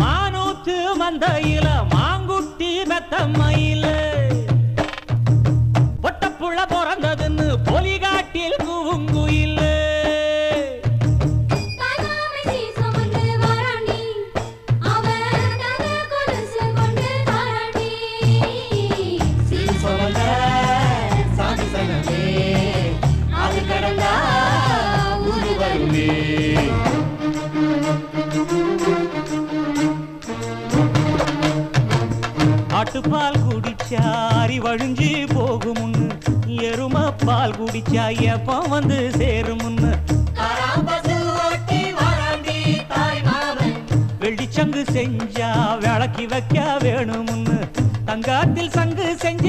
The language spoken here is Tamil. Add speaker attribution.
Speaker 1: மானூத்து மந்தையில மாங்குட்டி மெத்தம்மையில பொட்டப்புள்ள பிறந்ததுன்னு பொலிகாட்டில்
Speaker 2: வருமே
Speaker 1: ஆட்டுப்பால் குடிச்சா அறிவழிஞ்சு போகுமுன்னு எரும பால் குடிச்சா எப்ப வந்து
Speaker 2: மாமன்
Speaker 1: வெள்ளிச்சங்கு செஞ்சா விளக்கி வைக்க வேணுமுன்னு தங்காத்தில் சங்கு செஞ்ச